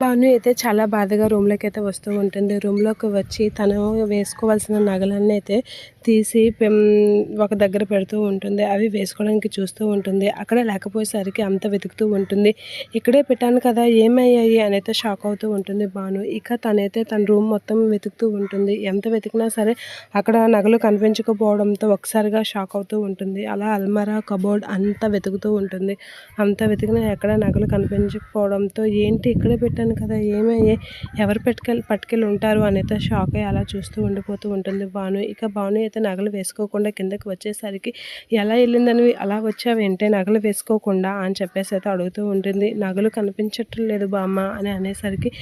భాను అయితే చాలా బాధగా రూమ్లోకి అయితే వస్తూ ఉంటుంది. రూమ్లోకి వచ్చి తను వేసుకోవాల్సిన నగలన్నీ అయితే తీసి ఒక దగ్గర పెడుతూ ఉంటుంది. అవి వేసుకోవడానికి చూస్తూ ఉంటుంది. అక్కడ లేకపోయేసరికి అంత వెతుకుతూ ఉంటుంది. ఇక్కడే పెట్టాను కదా ఏమయ్యాయి? అనైతే షాక్ అవుతూ ఉంటుంది భాను. ఇక తనైతే తన రూమ్ మొత్తం వెతుకుతూ ఉంటుంది. ఎంత వెతికినా సరే అక్కడ నగలు కనిపించకపోవడంతో ఒకసారిగా షాక్ అవుతూ ఉంటుంది. అలా అల్మరా కబోర్డ్ అంతా వెతుకుతూ ఉంటుంది. అంత వెతికినా ఎక్కడ నగలు కనిపించకపోవడంతో ఏంటి ఇక్కడే పెట్టాను? చెప్పాను కదా ఏమయ్యే? ఎవరు పెట్టుకెళ్ళి పట్టుకెళ్ళి ఉంటారు అనేది షాక్ అయ్యి అలా చూస్తూ ఉండిపోతూ ఉంటుంది భాను. ఇక భాను అయితే నగలు వేసుకోకుండా కిందకి వచ్చేసరికి ఎలా వెళ్ళిందని? అలా వచ్చావేంటే? నగలు వేసుకోకుండా? అని చెప్పేసి అయితే అడుగుతూ ఉంటుంది. నగలు కనిపించటం లేదు బామ్మ అని అనేసరికి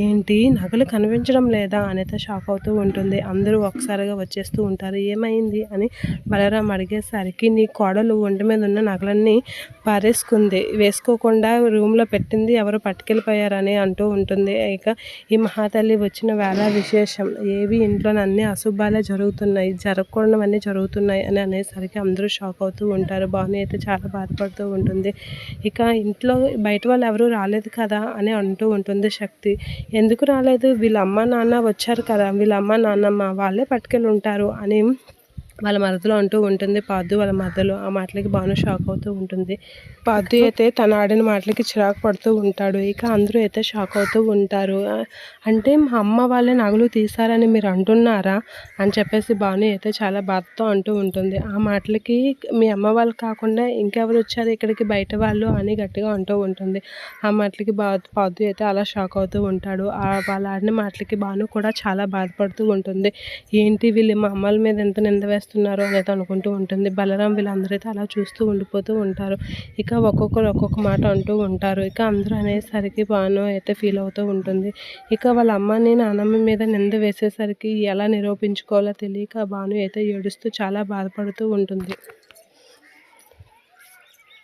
ఏంటి? నగలు కనిపించడం లేదా? అనేది షాక్ అవుతూ ఉంటుంది. అందరూ ఒకసారిగా వచ్చేస్తూ ఉంటారు. ఏమైంది? అని బలరాం అడిగేసరికి నీ కోడలు ఒంటి మీద ఉన్న నగలన్నీ పారేసుకుంది. వేసుకోకుండా రూమ్లో పెట్టింది. ఎవరు పట్టుకెళ్ళిపోయారని అంటూ అంటూ ఉంటుంది. ఇక ఈ మహాతల్లి వచ్చిన వేళ విశేషం ఏవి? ఇంట్లో అన్ని అశుభాలే జరుగుతున్నాయి. జరగకూడనివన్నీ జరుగుతున్నాయి అని అనేసరికి అందరూ షాక్ అవుతూ ఉంటారు. భాను అయితే చాలా బాధపడుతూ ఉంటుంది. ఇక ఇంట్లో బయట వాళ్ళు ఎవరు రాలేదు కదా అని అంటూ ఉంటుంది శక్తి. ఎందుకు రాలేదు? వీళ్ళ అమ్మ నాన్న వచ్చారు కదా. వీళ్ళ అమ్మ నాన్నమ్మ వాళ్ళే పట్టుకెళ్ళి ఉంటారు అని వాళ్ళ మరదలో అంటూ ఉంటుంది పాదు వాళ్ళ మరదలో. ఆ మాటలకి బాగా షాక్ అవుతూ ఉంటుంది. పాదు అయితే తన ఆడిన మాటలకి చిరాకు పడుతూ ఉంటాడు. ఇక అందరూ అయితే షాక్ అవుతూ ఉంటారు. అంటే మా అమ్మ వాళ్ళే నగలు తీశారని మీరు అంటున్నారా అని చెప్పేసి బాను అయితే చాలా బాధతో అంటూ ఉంటుంది. ఆ మాటలకి మీ అమ్మ వాళ్ళు కాకుండా ఇంకెవరు వచ్చారు ఇక్కడికి? బయట వాళ్ళు అని గట్టిగా అంటూ ఉంటుంది. ఆ మాటలకి బా పాదు అయితే అలా షాక్ అవుతూ ఉంటాడు. వాళ్ళు ఆడిన మాటలకి బాను కూడా చాలా బాధపడుతూ ఉంటుంది. ఏంటి వీళ్ళు మా అమ్మల మీద ఎంత నింద చేస్తున్నారు అనేది అనుకుంటూ ఉంటుంది. బలరాం వీళ్ళందరూ అయితే అలా చూస్తూ ఉండిపోతూ ఉంటారు. ఇక ఒక్కొక్కరు ఒక్కొక్క మాట అంటూ ఉంటారు. ఇక అందరూ అనేసరికి బాను అయితే ఫీల్ అవుతూ ఉంటుంది. ఇక వాళ్ళ అమ్మని నానమ్మ మీద నింద వేసేసరికి ఎలా నిరూపించుకోవాలో తెలియక బాను అయితే ఏడుస్తూ చాలా బాధపడుతూ ఉంటుంది.